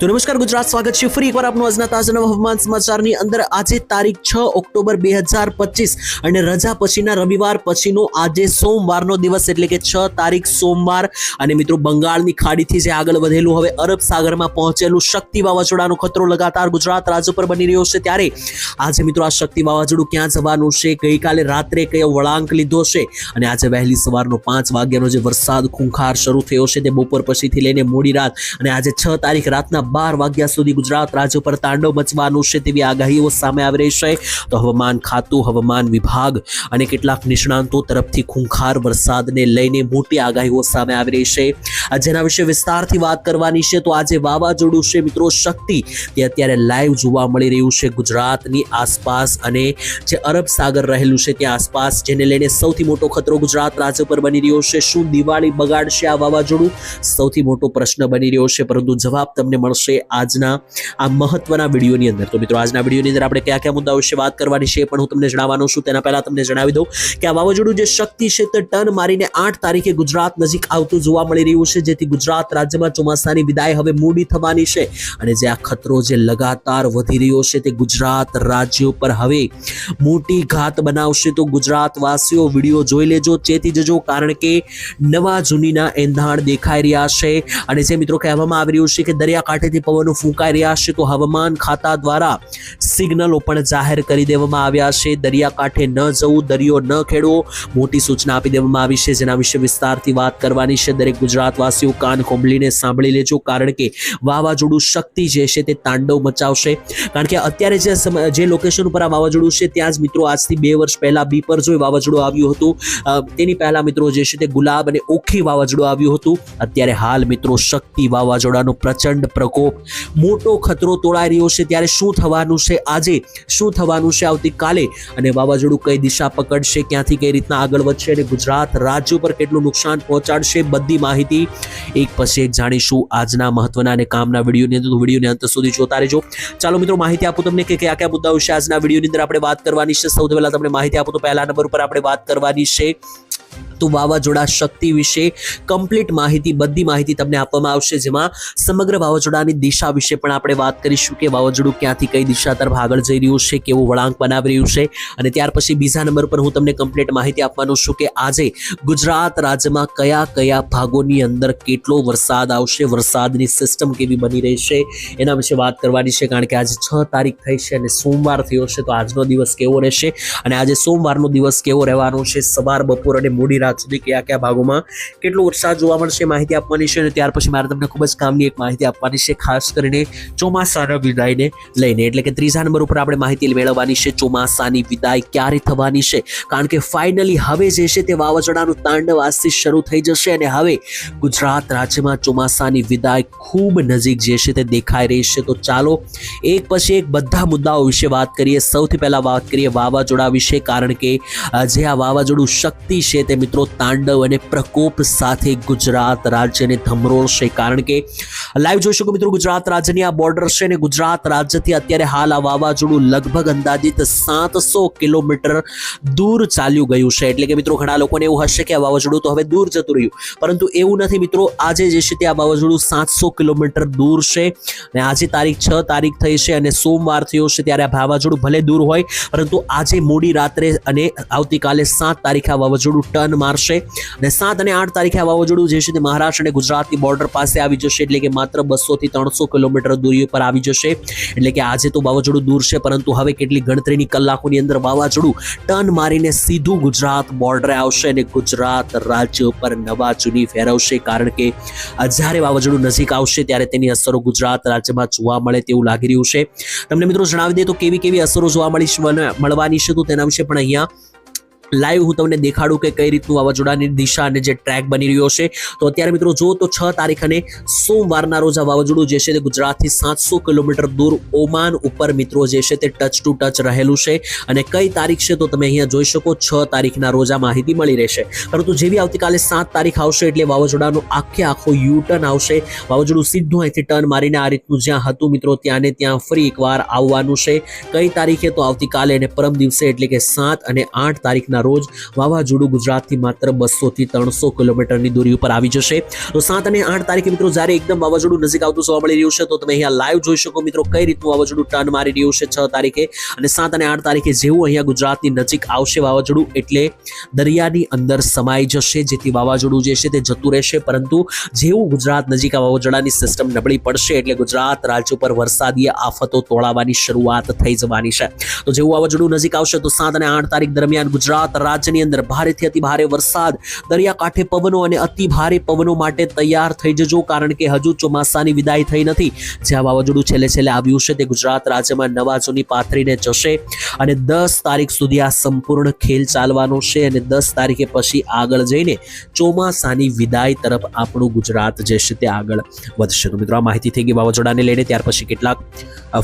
તો નમસ્કાર, ગુજરાત સ્વાગત છે. ફરી એકવાર આપનું આજના તાજા નવા હવામાન સમાચારની અંદર. આજે તારીખ છ ઓક્ટોબર બે હજાર પચીસ અને રજા પછીના રવિવાર પછીનો આજે સોમવારનો દિવસ એટલે કે છ તારીખ સોમવાર. અને મિત્રો, બંગાળની ખાડીથી જે આગળ વધેલું, હવે અરબ સાગરમાં પહોંચેલું શક્તિ વાવાઝોડાનો ખતરો લગાતાર ગુજરાત રાજ્ય પર બની રહ્યો છે. ત્યારે આજે મિત્રો, આ શક્તિ વાવાઝોડું ક્યાં જવાનું છે? ગઈકાલે રાત્રે કયો વળાંક લીધો છે? અને આજે વહેલી સવારનો પાંચ વાગ્યાનો જે વરસાદ, ખૂંખાર શરૂ થયો છે તે બપોર પછીથી લઈને મોડી રાત. અને આજે છ તારીખ રાતના બાર વાગ્યા સુધી ગુજરાત રાજ્ય પર તાંડવ મચવાનું છે તેવી આગાહીઓ સામે આવી રહી છે. તો હવામાન ખાતું, હવામાન વિભાગ અને કેટલાક નિષ્ણાંતો તરફથી ખૂંખાર વરસાદને લઈને મોટી આગાહીઓ સામે આવી રહી છે. જેના વિશે વિસ્તારથી વાત કરવાની છે તો આજે વાવાઝોડું છે મિત્રો શક્તિ. તે અત્યારે લાઈવ જોવા મળી રહ્યું છે ગુજરાતની આસપાસ અને જે અરબ સાગર રહેલું છે ત્યાં આસપાસ, જેને લઈને સૌથી મોટો ખતરો ગુજરાત રાજ્ય પર બની રહ્યો છે. શું દિવાળી બગાડશે આ વાવાઝોડું? સૌથી મોટો પ્રશ્ન બની રહ્યો છે, પરંતુ જવાબ તમને મળશે આજના આ મહત્વના વિડીયોની અંદર. તો મિત્રો, આજના વિડીયોની અંદર આપણે કયા કયા મુદ્દાઓ વિશે વાત કરવાની છે પણ હું તમને જણાવવાનો છું. તેના પહેલા તમને જણાવી દઉં કે આ વાવાઝોડું જે શક્તિ છે તે ટર્ન મારીને આઠ તારીખે ગુજરાત નજીક આવતું જોવા મળી રહ્યું છે, જેથી ગુજરાત રાજ્યમાં ચોમાસાની વિદાય હવે મૂડી થવાની છે. અને જે આ ખતરો જે લગાતાર વધી રહ્યો છે તે ગુજરાત રાજ્ય ઉપર હવે મોટી ઘાત બનાવશે. તો ગુજરાતવાસીઓ વીડિયો જોઈ લેજો, ચેતી જજો, કારણ કે નવા જૂનીના એંધાણ દેખાઈ રહ્યા છે. અને જે મિત્રો કહેવામાં આવી રહ્યું છે કે દરિયાકાંઠેથી પવનો ફૂંકાઈ રહ્યા છે, તો હવામાન ખાતા દ્વારા સિગ્નલો પણ જાહેર કરી દેવામાં આવ્યા છે. દરિયાકાંઠે ન જવું, દરિયો ન ખેડવો, મોટી સૂચના આપી દેવામાં આવી છે. જેના વિશે વિસ્તારથી વાત કરવાની છે દરેક ગુજરાતવાસીઓ. કાન ખોંભલીને સાંભળી લેજો, કારણ કે વાવાઝોડું શક્તિ જે છે તે તાંડવ મચાવશે. કારણ કે અત્યારે જે જે લોકેશન ઉપર આ વાવાઝોડું છે, ત્યાં જ મિત્રો આજથી બે વર્ષ પહેલા બીપરજોય વાવાઝોડું આવ્યું હતું. તેની પહેલા મિત્રો જે છે તે ગુલાબ અને ઓખી વાવાઝોડું આવ્યું હતું. અત્યારે હાલ મિત્રો શક્તિ વાવાઝોડાનો પ્રચંડ પ્રકોપ મોટો ખતરો તોળાઈ રહ્યો છે. ત્યારે શું થવાનું છે આજે? શું થવાનું છે આવતીકાલે? અને વાવાઝોડું કઈ દિશા પકડશે? ક્યાંથી કઈ રીતના આગળ વધશે? અને ગુજરાત રાજ્ય પર કેટલું નુકસાન પહોંચાડશે? બધી માહિતી એક પછી એક જાણીશું આજના મહત્વના અને કામના વિડીયોની અંદર. વિડીયોને અંત સુધી જોતા રહેજો. ચાલો મિત્રો, માહિતી આપું તમને કે કયા કયા મુદ્દાઓ વિશે આજના વિડીયોની અંદર આપણે વાત કરવાની છે. સૌથી પહેલા તમને માહિતી આપું તો પહેલા નંબર ઉપર આપણે વાત કરવાની છે. તો વાવાઝોડા શક્તિ વિશે કમ્પ્લીટ માહિતી, બધી માહિતી તમને આપવામાં આવશે. જેમાં સમગ્ર વાવાઝોડાની દિશા વિશે પણ આપણે વાત કરીશું કે વાવાઝોડું ક્યાંથી કઈ દિશા તરફ આગળ જઈ રહ્યું છે, કેવો વળાંક બનાવી રહ્યું છે. અને ત્યાર પછી બીજા નંબર પર હું તમને કમ્પ્લીટ માહિતી આપવાનું છું કે આજે ગુજરાત રાજ્યમાં કયા કયા ભાગોની અંદર કેટલો વરસાદ આવશે, વરસાદની સિસ્ટમ કેવી બની રહી છે, એના વિશે વાત કરવાની છે. કારણ કે આજે છ તારીખ થઈ છે અને સોમવાર થયો છે, તો આજનો દિવસ કેવો રહેશે? અને આજે સોમવારનો દિવસ કેવો રહેવાનો છે? સવાર, બપોર અને મોડી રાત સુધી કયા કયા ભાગોમાં કેટલો વરસાદ જોવા મળશે માહિતી આપવાની છે અને ત્યાર પછી મારે તમને ખૂબ જ કામની એક માહિતી આપવાની છે, ખાસ કરીને ચોમાસાના વિદાયને લઈને. એટલે કે ત્રીજા નંબર ઉપર આપણે માહિતી મેળવવાની છે, ચોમાસાની વિદાય ક્યારે થવાની છે? કારણ કે ફાઇનલી હવે જે છે તે વાવાઝોડાનું તાંડવ આજથી શરૂ થઈ જશે અને હવે ગુજરાત રાજ્યમાં ચોમાસાની વિદાય ખૂબ નજીક જે છે તે દેખાઈ રહી છે. તો ચાલો એક પછી એક બધા મુદ્દાઓ વિશે વાત કરીએ. સૌથી પહેલાં વાત કરીએ વાવાઝોડા વિશે, કારણ કે જે આ વાવાઝોડું શક્તિ છે તે મિત્રો તાંડવ અને પ્રકોપ સાથે ગુજરાત રાજ્યને ધમરોળશે. કારણ કે લાઈવ જોઈ શકો મિત્રો ગુજરાત રાજ્યની આ બોર્ડર છે અને ગુજરાત રાજ્યથી અત્યારે હાલ આ વાવાઝોડું લગભગ અંદાજિત સાતસો કિલોમીટર દૂર ચાલ્યું ગયું છે. એટલે કે મિત્રો ઘણા લોકોને એવું હશે કે આ વાવાઝોડું તો હવે દૂર જતું રહ્યું. પરંતુ એવું નથી મિત્રો, આજે જે છે તે આ વાવાઝોડું સાતસો કિલોમીટર દૂર છે અને આજે તારીખ છ તારીખ થઈ છે અને સોમવાર થયો છે ત્યારે આ વાવાઝોડું ભલે દૂર હોય, પરંતુ આજે મોડી રાત્રે અને આવતીકાલે સાત તારીખે આ વાવાઝોડું ટર્ન મારશે અને સાત અને આઠ તારીખે વાવાઝોડું જે છે તે મહારાષ્ટ્ર અને ગુજરાતની બોર્ડર પાસે આવી જશે એટલે કે માત્ર બસો થી ત્રણસો કિલોમીટર દૂરી ઉપર આવી જશે. એટલે કે આજે તો વાવાઝોડું દૂર છે, પરંતુ હવે કેટલી ગણતરીની કલાકોની અંદર વાવાઝોડું ટર્ન મારીને સીધું ગુજરાત બોર્ડરે આવશે અને ગુજરાત રાજ્ય ઉપર નવા જૂની ફેરવશે. કારણ કે જ્યારે વાવાઝોડું નજીક આવશે ત્યારે તેની અસરો ગુજરાત રાજ્યમાં જોવા મળે તેવું લાગી રહ્યું છે. તમને મિત્રો જણાવી દે તો કેવી કેવી અસરો જોવા મળી મળવાની છે તો તેના વિશે પણ અહીંયા લાઈવ હું તમને દેખાડું કે કઈ રીતનું વાવાઝોડાની દિશા અને જે ટ્રેક બની રહ્યો છે. તો અત્યારે મિત્રો જો તો છ તારીખ અને સોમવારના રોજ આ વાવાઝોડું જે છે તે ગુજરાતથી સાતસો કિલોમીટર દૂર ઓમાન ઉપર મિત્રો જે છે તે ટચ ટુ ટચ રહેલું છે. અને કઈ તારીખ છે તો તમે અહીંયા જોઈ શકો છ તારીખના રોજ આ માહિતી મળી રહેશે. પરંતુ જેવી આવતીકાલે સાત તારીખ આવશે એટલે વાવાઝોડાનો આખે આખો યુ ટર્ન આવશે. વાવાઝોડું સીધું અહીંથી ટર્ન મારીને આ રીતનું જ્યાં હતું મિત્રો ત્યાં ને ત્યાં ફરી એકવાર આવવાનું છે. કઈ તારીખે તો આવતીકાલે અને પરમ દિવસે એટલે કે સાત અને આઠ તારીખના તારીખના રોજ વાવાઝોડું ગુજરાતથી માત્ર બસોથી ત્રણસો કિલોમીટરની દૂરી ઉપર આવી જશે. તો સાત અને આઠ તારીખે મિત્રો જ્યારે એકદમ વાવાઝોડું નજીક આવતું જોવા મળી રહ્યું છે, તો તમે અહીંયા લાઈવ જોઈ શકો મિત્રો કઈ રીતનું વાવાઝોડું ટર્ન મારી રહ્યું છે છ તારીખે. અને સાત અને આઠ તારીખે જેવું અહીંયા ગુજરાતની નજીક આવશે વાવાઝોડું, એટલે દરિયાની અંદર સમાઈ જશે, જેથી વાવાઝોડું જે છે તે જતું રહેશે. પરંતુ જેવું ગુજરાત નજીક આ વાવાઝોડાની સિસ્ટમ નબળી પડશે, એટલે ગુજરાત રાજ્ય ઉપર વરસાદીય આફતો તોળાવાની શરૂઆત થઈ જવાની છે. તો જેવું વાવાઝોડું નજીક આવશે, તો સાત અને આઠ તારીખ દરમિયાન ગુજરાત રાજ્યની અંદર ભારેથી અતિ ભારે વરસાદ, દરિયાકાંઠે પવનો અને અતિ ભારે પવનો માટે તૈયાર થઈ જજો, કારણ કે હજુ ચોમાસાની વિદાય થઈ નથી. જ્યાં વાવાઝોડું છેલ્લે છેલ્લે આવ્યું છે તે ગુજરાત રાજ્યમાં નવાજોની પાથરીને જશે અને દસ તારીખ સુધી આ સંપૂર્ણ ખેલ ચાલવાનો છે અને દસ તારીખે પછી આગળ જઈને ચોમાસાની વિદાય તરફ આપણું ગુજરાત જે છે તે આગળ વધશે. તો મિત્રો, આ માહિતી થઈ ગઈ વાવાઝોડાને લઈને. ત્યાર પછી કેટલાક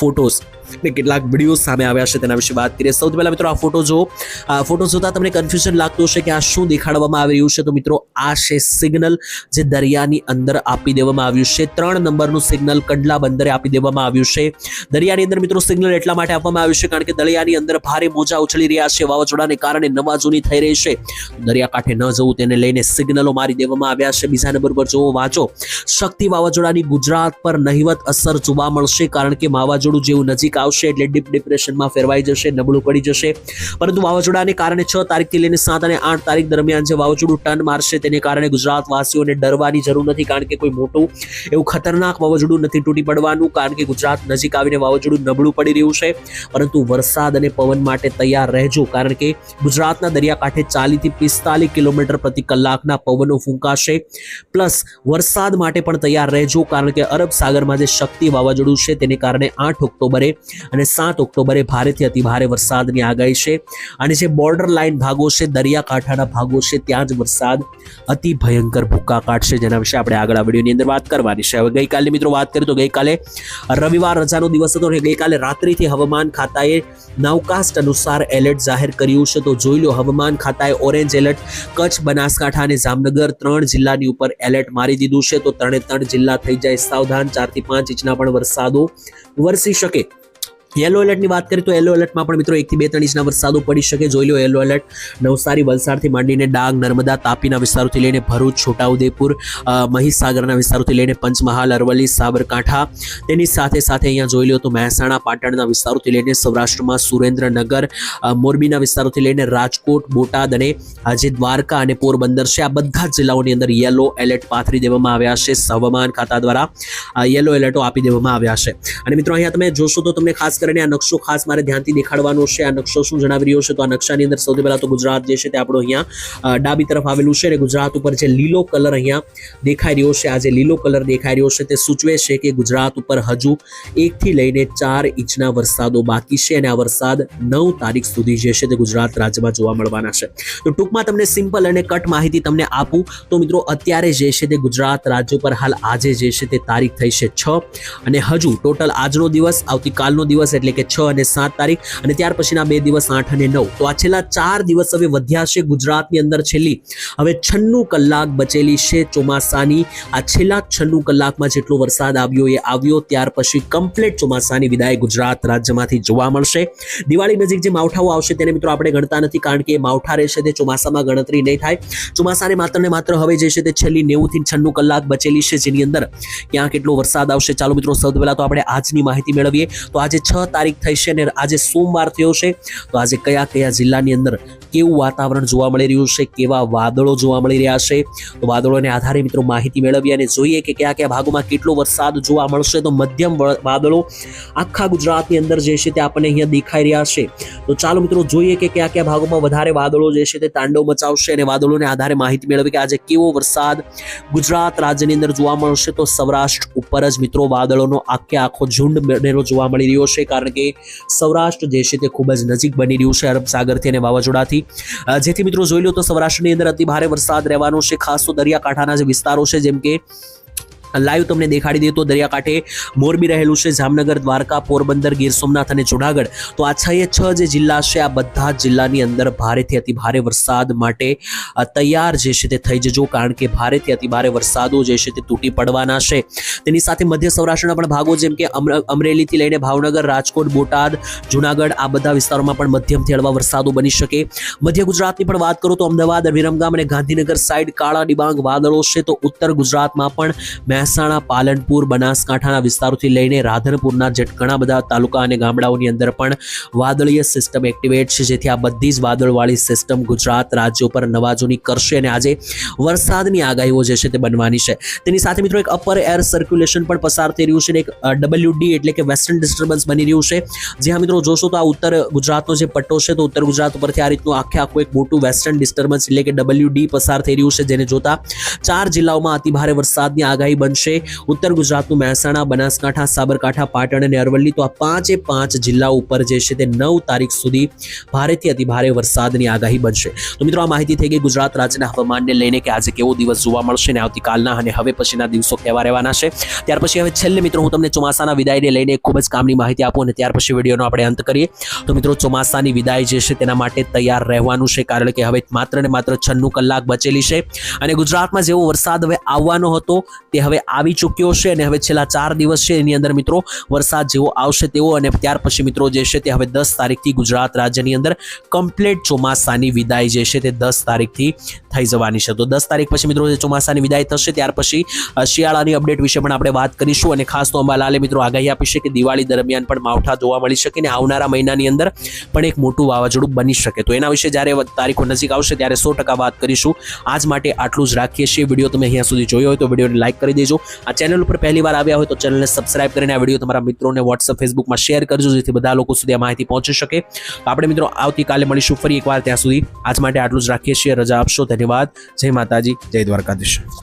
ફોટોઝ ને કેટલાક વીડિયો સામે આવ્યા છે તેના વિશે વાત કરીએ. સૌથી પહેલા મિત્રો આ ફોટો જો આ ફોટો જોતા તમને કન્ફ્યુઝન લાગતું હશે કે આ શું દેખાડવામાં આવી રહ્યું છે. તો મિત્રો આ છે સિગ્નલ જે દરિયાની અંદર આપી દેવામાં આવ્યું છે. ત્રણ નંબરનું સિગ્નલ કંડલા બંદરે આપી દેવામાં આવ્યું છે. દરિયાની અંદર મિત્રો સિગ્નલ એટલા માટે આપવામાં આવ્યું છે કારણ કે દરિયાની અંદર ભારે મોજા ઉછળી રહ્યા છે. વાવાઝોડાને કારણે નવાજૂની થઈ રહી છે. દરિયાકાંઠે ન જવું તેને લઈને સિગ્નલો મારી દેવામાં આવ્યા છે. બીજા નંબર પર જોવો વાંચો. શક્તિ વાવાઝોડાની ગુજરાત પર નહિવત અસર જોવા મળશે કારણ કે વાવાઝોડું જેવું નજીક આવશે એટલે ડીપ ડિપ્રેશનમાં ફેરવાઈ જશે, નબળું પડી જશે. પરંતુ વાવાઝોડાને કારણે છ તારીખથી લઈને સાત અને આઠ તારીખ દરમિયાન જે વાવાઝોડું ટન મારશે તેને કારણે ગુજરાતવાસીઓને ડરવાની જરૂર નથી, કારણ કે કોઈ મોટું એવું ખતરનાક વાવાઝોડું નથી તૂટી પડવાનું, કારણ કે ગુજરાત નજીક આવીને વાવાઝોડું નબળું પડી રહ્યું છે. પરંતુ વરસાદ અને પવન માટે તૈયાર રહેજો, કારણ કે ગુજરાતના દરિયાકાંઠે ચાલીસથી પિસ્તાલીસ કિલોમીટર પ્રતિ કલાકના પવનો ફૂંકાશે. પ્લસ વરસાદ માટે પણ તૈયાર રહેજો, કારણ કે અરબ સાગરમાં જે શક્તિ વાવાઝોડું છે, તેને કારણે આઠ ઓક્ટોબરે અને સાત ઓક્ટોબરે ભારેથી અતિ ભારે વરસાદની આગાહી છે. અને જે બોર્ડર લાઇન ભાગો છે, દરિયાકાંઠાના ભાગો છે, ત્યાં જ વરસાદ અતિ ભયંકર ભૂકા કાઢશે જેના વિશે આપણે આગળ આ વિડીયોની અંદર વાત કરવાની છે. હવે ગઈકાલે મિત્રો વાત કરીએ તો ગઈકાલે રવિવાર રજાનો દિવસ હતો અને ગઈકાલે રાત્રિથી હવામાન ખાતાએ નવકાસ્ટ અનુસાર એલર્ટ જાહેર કર્યું છે. તો જોઈ લો, હવામાન ખાતાએ ઓરેન્જ એલર્ટ કચ્છ, બનાસકાંઠા અને જામનગર ત્રણ જિલ્લાની ઉપર એલર્ટ મારી દીધું છે. તો ત્રણે ત્રણ જિલ્લા થઈ જાય સાવધાન, ચારથી પાંચ ઇંચના પણ વરસાદો વરસી શકે. યલો એલર્ટની વાત કરીએ તો યલો એલર્ટમાં પણ મિત્રો એકથી બે ત્રણ ઇંચના વરસાદો પડી શકે. જોઈ લો યલો એલર્ટ નવસારી, વલસાડથી માંડીને ડાંગ, નર્મદા, તાપીના વિસ્તારોથી લઈને ભરૂચ, છોટાઉદેપુર મહીસાગરના વિસ્તારોથી લઈને પંચમહાલ, અરવલ્લી, સાબરકાંઠા. તેની સાથે સાથે અહીંયા જોઈ લો તો મહેસાણા, પાટણના વિસ્તારોથી લઈને સૌરાષ્ટ્રમાં સુરેન્દ્રનગર મોરબીના વિસ્તારોથી લઈને રાજકોટ, બોટાદ અને આજે દ્વારકા અને પોરબંદર છે. આ બધા જ જિલ્લાઓની અંદર યલો એલર્ટ પાથરી દેવામાં આવ્યા છે. હવામાન ખાતા દ્વારા યલો એલર્ટો આપી દેવામાં આવ્યા છે. અને મિત્રો અહીંયા તમે જોશો તો તમને ખાસ કરીને આ નકશો ખાસ મારે ધ્યાનથી દેખાડવાનો છે. આ નકશો શું જણાવી રહ્યો છે? તો આ નકશાની અંદર સૌથી પહેલાં તો ગુજરાત જે છે તે આપણો અહીંયા ડાબી તરફ આવેલું છે અને ગુજરાત ઉપર જે લીલો કલર અહીંયા દેખાઈ રહ્યો છે. આ જે લીલો કલર દેખાઈ રહ્યો છે તે સૂચવે છે કે ગુજરાત ઉપર હજુ એકથી લઈને ચાર ઇંચના વરસાદો બાકી છે અને આ વરસાદ નવ તારીખ સુધી જે છે તે ગુજરાત રાજ્યમાં જોવા મળવાના છે. તો ટૂંકમાં તમને સિમ્પલ અને કટ માહિતી તમને આપું. તો મિત્રો, અત્યારે જે છે તે ગુજરાત રાજ્ય પર હાલ આજે જે છે તે તારીખ થઈ છે છ અને હજુ ટોટલ આજનો દિવસ, આવતીકાલનો દિવસ એટલે કે છ અને સાત તારીખ અને ત્યાર પછીના બે દિવસ આઠ અને નવ. તો આ છેલ્લા ચાર દિવસ હવે વધ્યા છે ગુજરાતની અંદર છેલ્લી. હવે છન્નું કલાક બચેલી છે ચોમાસાની. આ છેલ્લા છન્નું કલાકમાં જેટલો વરસાદ આવ્યો એ આવ્યો, ત્યાર પછી કમ્પ્લીટ ચોમાસાની વિદાય ગુજરાત રાજ્યમાંથી જોવા મળશે. દિવાળી નજીક જે માવઠાઓ આવશે તેને મિત્રો આપણે ગણતા નથી, કારણ કે માવઠા રહેશે, તે ચોમાસામાં ગણતરી નહીં થાય. ચોમાસાને માત્ર ને માત્ર હવે જે છે તે છેલ્લી નેવું થી છન્નું કલાક બચેલી છે જેની અંદર ક્યાં કેટલો વરસાદ આવશે. ચાલો મિત્રો સૌથી પહેલા તો આપણે આજની માહિતી મેળવીએ. તો આજે છ તારીખ થઈ છે અને આજે સોમવાર થયો છે. તો આજે કયા કયા જિલ્લાની અંદર કેવું વાતાવરણ જોવા મળી રહ્યું છે, કેવા વાદળો જોવા મળી રહ્યા છે? તો વાદળોને આધારે મિત્રો માહિતી મેળવીએ અને જોઈએ કે કયા કયા ભાગોમાં કેટલો વરસાદ જોવા મળશે. તો મધ્યમ વાદળો આખા ગુજરાતની અંદર જે છે તે આપણને અહીંયા દેખાઈ રહ્યા છે. તો ચાલો મિત્રો જોઈએ કે કયા કયા ભાગોમાં વધારે વાદળો જે છે તે તાંડવ મચાવશે અને વાદળોને આધારે માહિતી મેળવી કે આજે કેવો વરસાદ ગુજરાત રાજ્યની અંદર જોવા મળશે. તો સૌરાષ્ટ્ર ઉપર જ મિત્રો વાદળોનો આખે આખો ઝુંડ બનેલો જોવા મળી રહ્યો છે, કારણ કે સૌરાષ્ટ્ર જે છે તે ખૂબ જ નજીક બની રહ્યું છે અરબ સાગરથી અને વાવાઝોડાથી. અ, જેથી મિત્રો જોઈ લો તો સૌરાષ્ટ્રની અંદર અતિ ભારે વરસાદ રહેવાનો છે. ખાસ તો દરિયાકાંઠાના જે વિસ્તારો છે જેમ કે લાઈવ તમને દેખાડી દઈએ તો દરિયાકાંઠે મોરબી રહેલું છે, જામનગર, દ્વારકા, પોરબંદર, ગીર સોમનાથ અને જુનાગઢ. તો આ છ એ છ જે જિલ્લા છે, આ બધા જ જિલ્લાની અંદર ભારેથી અતિ ભારે વરસાદ માટે તૈયાર જે છે તે થઈ જજો, કારણ કે ભારેથી અતિ ભારે વરસાદો જે છે તે તૂટી પડવાના છે. તેની સાથે મધ્ય સૌરાષ્ટ્રના પણ ભાગો જેમ કે અમરેલીથી લઈને ભાવનગર, રાજકોટ, બોટાદ, જુનાગઢ, આ બધા વિસ્તારોમાં પણ મધ્યમથી હળવા વરસાદો બની શકે. મધ્ય ગુજરાતની પણ વાત કરું તો અમદાવાદ, વિરમગામ અને ગાંધીનગર સાઈડ કાળા ડિબાંગ વાદળો છે, તો ઉત્તર ગુજરાતમાં પણ મહેસાણા, પાલનપુર, બનાસકાંઠાના વિસ્તારોથી લઈને રાધનપુરના જેટ ઘણા બધા તાલુકા અને ગામડાઓની અંદર પણ વાદળીય સિસ્ટમ એક્ટિવેટ છે. જેથી આ બધી જ વાદળવાળી સિસ્ટમ ગુજરાત રાજ્ય ઉપર નવાજોની કરશે અને આજે વરસાદની આગાહીઓ જે છે તે બનવાની છે. તેની સાથે મિત્રો એક અપર એર સર્ક્યુલેશન પણ પસાર થઈ રહ્યું છે અને એક ડબલ્યુ ડી એટલે કે વેસ્ટર્ન ડિસ્ટર્બન્સ બની રહ્યું છે. જ્યાં મિત્રો જોશો તો આ ઉત્તર ગુજરાતનો જે પટ્ટો છે તો ઉત્તર ગુજરાત ઉપરથી આ રીતનું આખે આખું એક મોટું વેસ્ટર્ન ડિસ્ટર્બન્સ એટલે કે ડબલ્યુ ડી પસાર થઈ રહ્યું છે. જેને જોતા ચાર જિલ્લાઓમાં અતિભારે વરસાદની આગાહી બનશે. ઉત્તર ગુજરાતનું મહેસાણા, બનાસકાંઠા, સાબરકાંઠા, પાટણ અને અરવલ્લી તો આ પાંચે પાંચ જિલ્લાઓ ઉપર જે છે તે નવ તારીખ સુધી ભારેથી અતિભારે વરસાદની આગાહી બનશે. તો મિત્રો આ માહિતી થઈ ગઈ ગુજરાત રાજ્યના હવામાનને લઈને કે આજે કેવો દિવસ જોવા મળશે ને આવતીકાલના અને હવે પછીના દિવસો કેવા રહેવાના છે. ત્યાર પછી હવે છેલ્લે મિત્રો હું તમને ચોમાસાના વિદાયને લઈને ખૂબ જ કામની માહિતી આપું અને ત્યાર પછી વિડીયોનો આપણે અંત કરીએ. તો મિત્રો ચોમાસાની વિદાય જે છે તેના માટે તૈયાર રહેવાનું છે કારણ કે હવે માત્ર ને માત્ર છન્નું કલાક બચેલી છે અને ગુજરાતમાં જેવો વરસાદ હવે આવવાનો હતો તે હવે આવી ચૂક્યો છે અને હવે છેલ્લા ચાર દિવસ છે એની અંદર મિત્રો વરસાદ જેવો આવશે તેવો અને ત્યાર પછી મિત્રો જે છે તે હવે દસ તારીખથી ગુજરાત રાજ્યની અંદર કમ્પ્લીટ ચોમાસાની વિદાય જે છે તે દસ તારીખથી થઈ જવાની છે. તો દસ તારીખ પછી મિત્રો જે ચોમાસાની વિદાય થશે ત્યાર પછી શિયાળાની અપડેટ વિશે પણ આપણે વાત કરીશું અને ખાસ તો અંબાલાલે મિત્રો આગાહી આપી છે કે દિવાળી દરમિયાન પણ માવઠા જોવા મળી શકે અને આવનારા મહિનાની અંદર પણ એક મોટું વાવાઝોડું બની શકે. તો એના વિશે જ્યારે તારીખો નજીક આવશે ત્યારે સો વાત કરીશું. આજ માટે આટલું જ રાખીએ છીએ. વીડિયો તમે અહીંયા સુધી જોયો હોય તો વિડીયોને લાઇક કરી દેજો. આ ચેનલ ઉપર પહેલી વાર આવ્યા હોય તો ચેનલને સબસ્ક્રાઇબ કરીને આ વીડિયો તમારા મિત્રોને વોટ્સઅપ ફેસબુકમાં શેર કરજો, જેથી બધા લોકો સુધી આ માહિતી પહોંચી શકે. તો આપણે મિત્રો આવતીકાલે મળીશું ફરી એકવાર ત્યાં સુધી. આજ માટે આટલું જ રાખીએ છીએ. રજા આપશો. ધન્યવાદ. જય માતાજી. જય દ્વારકાધીશ.